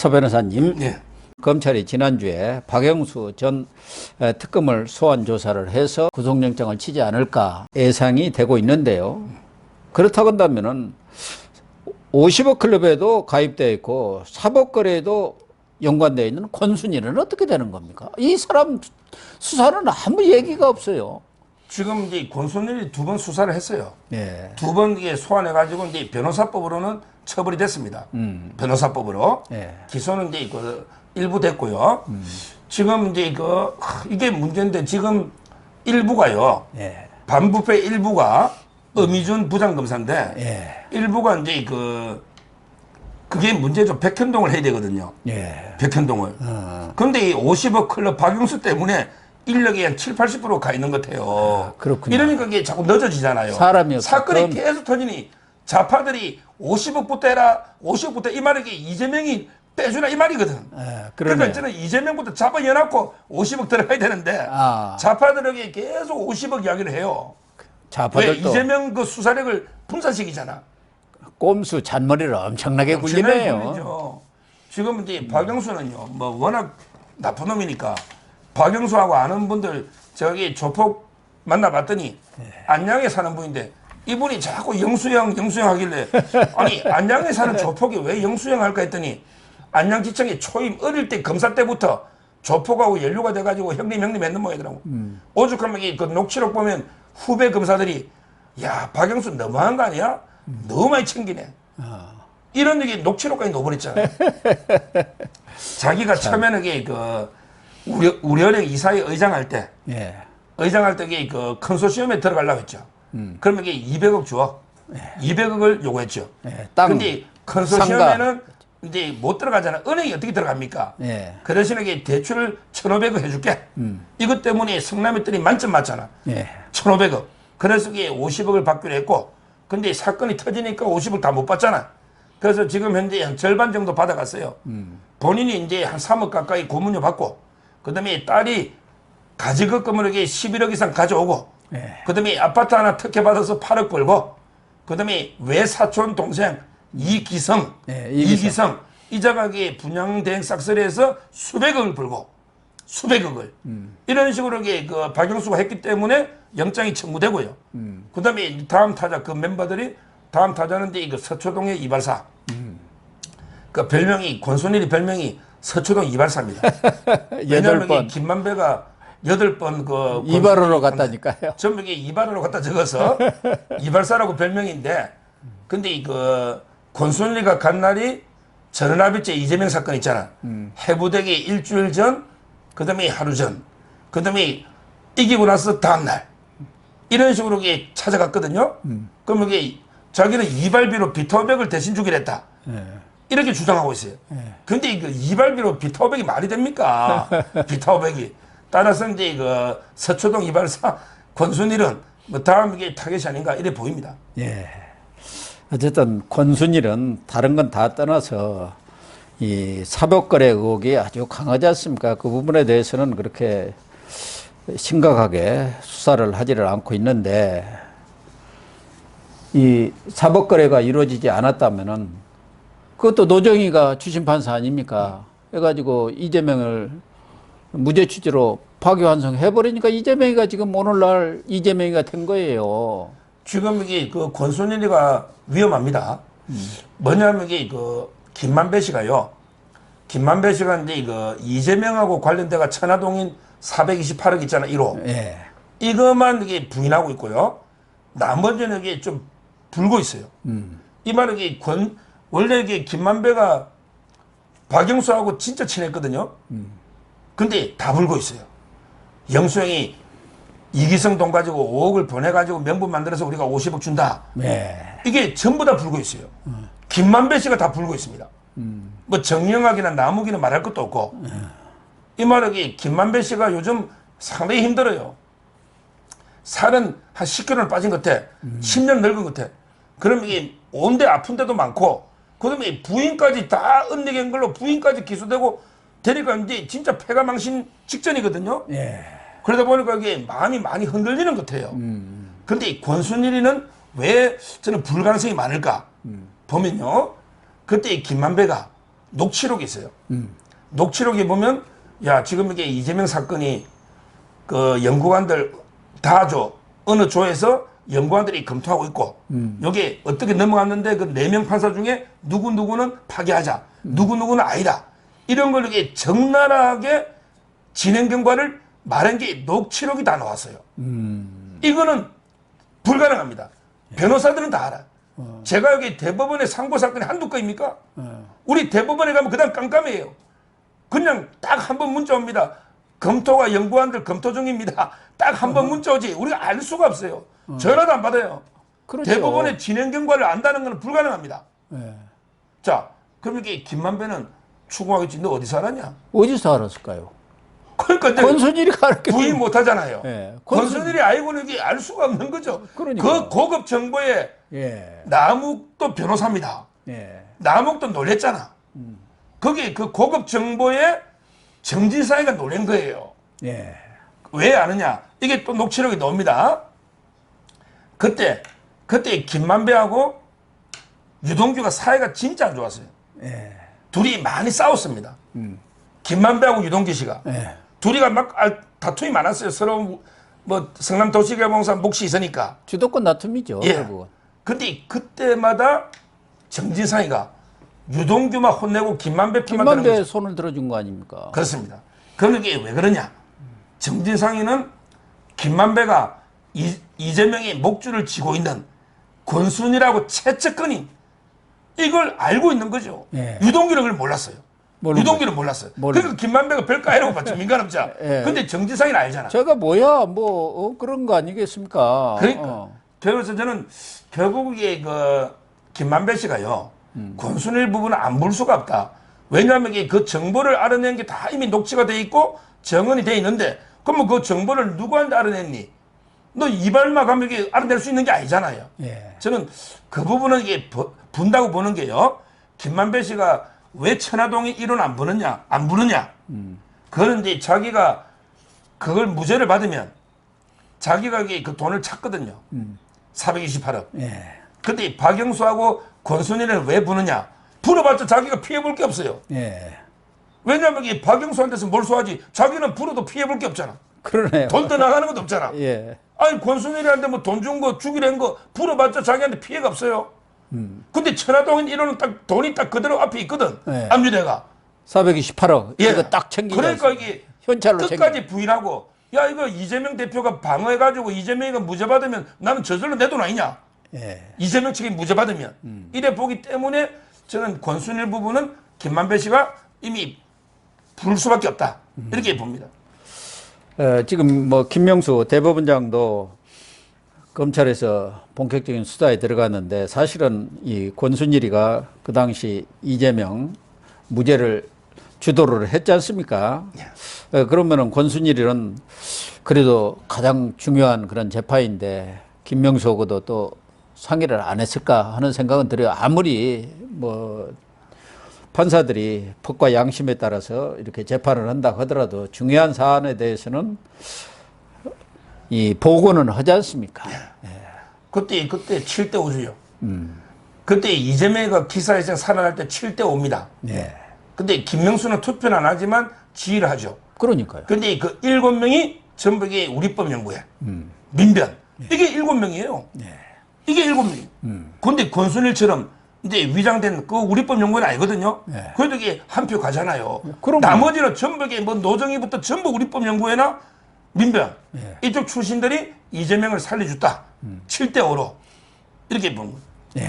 서 변호사님, 네. 검찰이 지난주에 박영수 전 에, 특검을 소환 조사를 해서 구속영장을 치지 않을까 예상이 되고 있는데요. 그렇다고 한다면은 50억 클럽에도 가입되어 있고 사법거래에도 연관되어 있는 권순일은 어떻게 되는 겁니까? 이 사람 수사는 아무 얘기가 없어요. 지금 이제 권순일이 두 번 수사를 했어요. 예. 두번 이게 소환해가지고 이제 변호사법으로는 처벌이 됐습니다. 변호사법으로 예. 기소는 이제 그 일부 됐고요. 지금 이제 그 하, 이게 문제인데 지금 일부가요. 예. 반부패 일부가 엄희준 부장검사인데 예. 일부가 이제 그 그게 문제죠. 백현동을 해야 되거든요. 예. 백현동을. 어. 근데 이 50억 클럽 박용수 때문에 인력이 한 7, 80%가 있는 것 같아요. 그렇군요. 이러니까 이게 자꾸 늦어지잖아요. 사람이. 사건이 계속 터지니 좌파들이 50억부터 해라, 50억부터 이 말이 이재명이 빼주라 이 말이거든. 예. 그러니까. 저는 이재명부터 잡아 여놓고 50억 들어가야 되는데 아. 좌파들에게 계속 50억 이야기를 해요. 왜 좌파들도 이재명 그 수사력을 분산시키잖아. 꼼수 잔머리를 엄청나게 굴리네요. 굴리죠. 지금 이제 박영수는요, 뭐 워낙 나쁜 놈이니까 박영수하고 아는 분들 저기 조폭 만나봤더니 안양에 사는 분인데 이분이 자꾸 영수형 영수형 하길래 아니 안양에 사는 조폭이 왜 영수형 할까 했더니 안양지청에 초임 어릴 때 검사 때부터 조폭하고 연루가 돼가지고 형님 형님 했는 모양이더라고. 오죽하면 이그 녹취록 보면 후배 검사들이 야 박영수 너무한 거 아니야? 너무 많이 챙기네. 이런 얘기 녹취록까지 넣어버렸잖아요. 자기가 처음에는 그 우려, 우려령 이사회 의장할 때 예. 의장할 때 그 컨소시엄에 들어가려고 했죠. 그러면 이게 200억 줘. 200억을 요구했죠. 예, 땅, 근데 컨소시엄에는 이제 못 들어가잖아. 은행이 어떻게 들어갑니까? 예. 그 대신에 이게 대출 1,500억 해줄게. 이것 때문에 성남했더니 만점 맞잖아. 예. 1,500억. 그래서 이게 50억을 받기로 했고, 근데 사건이 터지니까 50억 다 못 받잖아. 그래서 지금 현재 한 절반 정도 받아갔어요. 본인이 이제 한 3억 가까이 고문료 받고, 그 다음에 딸이 가지급금으로 이게 11억 이상 가져오고, 예. 그 다음에 아파트 하나 특혜 받아서 8억 벌고, 그 다음에 외사촌 동생 이기성, 예, 이기성. 이기성, 이자가게 분양대행 싹쓸이해서 수백억을 벌고, 수백억을 이런 식으로 그 박영수가 했기 때문에 영장이 청구되고요. 그다음에 다음 타자 그 멤버들이 다음 타자는 이제 그 서초동의 이발사. 그 별명이 권순일이 별명이 서초동 이발사입니다. 왜냐하면 김만배가 여덟 번그 이발하러 갔다니까요. 전부 이게 이발으로 갖다 적어서 이발사라고 별명인데 근데 이그 권순리가 간 날이 전원합의체 이재명 사건 있잖아. 해부되기 일주일 전, 그 다음에 하루 전, 그 다음에 이기고 나서 다음날. 이런 식으로 이게 찾아갔거든요. 그럼 이게 자기는 이발비로 비터백을 대신 주기로 했다. 예. 이렇게 주장하고 있어요. 근데 그 이발비로 비타오백이 말이 됩니까? 비타오백이. 따라서 이제 그 서초동 이발사 권순일은 뭐 다음 이게 타겟이 아닌가 이래 보입니다. 예. 어쨌든 권순일은 다른 건 다 떠나서 이 사법거래 의혹이 아주 강하지 않습니까? 그 부분에 대해서는 그렇게 심각하게 수사를 하지를 않고 있는데 이 사법거래가 이루어지지 않았다면은 그것도 노정희가 주심 판사 아닙니까? 해가지고 이재명을 무죄 취지로 파기환송 해버리니까 이재명이가 지금 오늘날 이재명이가 된 거예요. 지금 이게 그 권순일이가 위험합니다. 뭐냐면 이게 그 김만배 씨가요. 김만배 씨가 이제 그 이재명하고 관련돼가 천화동인 428억 있잖아 1호. 예. 이것만 이게 부인하고 있고요. 나머지는 이게 좀 불고 있어요. 이 말은 이게 권, 원래 이게 김만배가 박영수하고 진짜 친했거든요. 근데 다 불고 있어요. 영수형이 이기성 돈 가지고 5억을 보내가지고 명분 만들어서 우리가 50억 준다. 예. 이게 전부 다 불고 있어요. 김만배 씨가 다 불고 있습니다. 뭐 정영학이나 나무기는 말할 것도 없고. 이 말은 이게 김만배 씨가 요즘 상당히 힘들어요. 살은 한 10kg는 빠진 것 같아. 10년 늙은 것 같아. 그럼 이게 온데 아픈 데도 많고, 그 다음에 부인까지 다 은닉한 걸로 부인까지 기소되고, 되니까 이제 진짜 폐가 망신 직전이거든요. 예. 그러다 보니까 이게 마음이 많이 흔들리는 것 같아요. 근데 이 권순일이는 왜 저는 불가능성이 많을까? 보면요. 그때 이 김만배가 녹취록이 있어요. 녹취록에 보면 야 지금 이게 이재명 사건이 그 연구관들 다 줘. 어느 조에서 연구관들이 검토하고 있고 여기 어떻게 넘어갔는데 그 네 명 판사 중에 누구 누구는 파기하자. 누구 누구는 아니다. 이런 걸 이렇게 적나라하게 진행 경과를 말한 게 녹취록이 다 나왔어요. 이거는 불가능합니다. 변호사들은 다 알아. 제가 여기 대법원의 상고 사건이 한두 건입니까? 우리 대법원에 가면 그다음 깜깜해요. 그냥 딱 한 번 문자 옵니다. 검토가 연구원들 검토 중입니다. 딱 한번 문자 오지. 우리가 알 수가 없어요. 전화도 안 받아요. 그렇죠. 대법원의 진행 경과를 안다는 건 불가능합니다. 예. 자, 그럼 이게 김만배는 추궁하겠지. 너 어디서 알았냐? 어디서 알았을까요? 그러니까 권순일이 가르쳐 부인 못 하잖아요. 예. 권순일이 알고는 이게 알 수가 없는 거죠. 그러니까요. 그 고급 정보에 예. 남욱도 변호사입니다. 예. 남욱도 놀랬잖아. 거기 그 고급 정보에 정진사이가 놀란 거예요. 예. 왜 아느냐? 이게 또 녹취록이 나옵니다. 그때, 그때 김만배하고 유동규가 사이가 진짜 안 좋았어요. 예. 둘이 많이 싸웠습니다. 김만배하고 유동규 씨가. 예. 둘이가 막 아, 다툼이 많았어요. 서로 뭐 성남 도시개발공사 몫이 있으니까. 주도권 다툼이죠. 예. 결국은. 근데 그때마다 정진상이가 유동규만 혼내고 김만배 편만 드는 김만배 거죠. 손을 들어준 거 아닙니까? 그렇습니다. 그럼 이게 왜 그러냐? 정진상이는 김만배가 이, 이재명의 목줄을 쥐고 있는 권순이라고 최측근인 이걸 알고 있는 거죠. 예. 유동규는 그걸 몰랐어요. 모르는 유동규는 몰랐어요. 모르는 그러니까 김만배가 별거 아니라고 봤죠. 민간업자. 예. 근데 정진상이는 알잖아. 제가 뭐야 뭐 어, 그런 거 아니겠습니까? 그러니까 어. 그래서 저는 결국 이게 그 김만배 씨가요 권순일 부분은 안 볼 수가 없다. 왜냐하면 그 정보를 알아낸 게 다 이미 녹취가 돼 있고 정언이 돼 있는데 그러면 그 정보를 누구한테 알아냈니? 너 이발만 가면 이게 알아낼 수 있는 게 아니잖아요. 예. 저는 그 부분은 이게 부- 분다고 보는 게요. 김만배 씨가 왜 천화동이 일원 안 부느냐, 안 부느냐. 그거는 이제 자기가 그걸 무죄를 받으면 자기가 그 돈을 찾거든요. 428억. 예. 근데 박영수하고 권순일을 왜 부느냐? 불어봤자 자기가 피해볼 게 없어요. 예. 왜냐하면 이게 박영수한테서 뭘 쏘하지? 자기는 불어도 피해볼 게 없잖아. 그러네요. 돈 떠나가는 것도 없잖아. 예. 아니 권순일한테 뭐 돈 준 거 주기로 한거 불어봤자 자기한테 피해가 없어요. 근데 천화동인 1호는 딱 돈이 딱 그대로 앞에 있거든. 네. 압류대가. 428억 예. 이거 딱 챙기자. 그러니까 이게 현찰로 끝까지 부인하고 야 이거 이재명 대표가 방어해가지고 이재명이가 무죄 받으면 나는 저절로 내 돈 아니냐. 예. 이재명 측이 무죄 받으면 이래 보기 때문에 저는 권순일 부분은 김만배 씨가 이미 부를 수밖에 없다 이렇게 봅니다. 어, 지금 뭐 김명수 대법원장도 검찰에서 본격적인 수사에 들어갔는데 사실은 이 권순일이가 그 당시 이재명 무죄를 주도를 했지 않습니까? 어, 그러면은 권순일은 그래도 가장 중요한 그런 재판인데 김명수하고도 또 상의를 안 했을까 하는 생각은 들어요. 아무리 뭐 판사들이 법과 양심에 따라서 이렇게 재판을 한다 하더라도 중요한 사안에 대해서는 이 보고는 하지 않습니까? 그때 그때 7대 5주요. 그때 이재명이가 기사에서 살아날 때 7대 5입니다. 네. 근데 김명수는 투표는 안 하지만 지휘를 하죠. 그러니까요. 근데 그 일곱 명이 전부 이게 우리법 연구회 민변 이게 일곱 명이에요. 이게 일곱 명. 근데 권순일처럼 이제 위장된 그 우리법 연구는 아니거든요. 네. 그래도 이게 한 표 가잖아요. 그럼요. 나머지는 전부 이게 뭐 노정희부터 전부 우리법 연구회나 민변 이쪽 출신들이 이재명을 살려줬다. 7대 5로 이렇게 보는 거예요.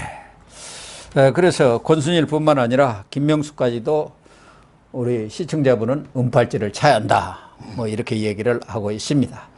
에, 그래서 권순일뿐만 아니라 김명수까지도 우리 시청자분은 은팔찌를 차야 한다. 뭐 이렇게 얘기를 하고 있습니다.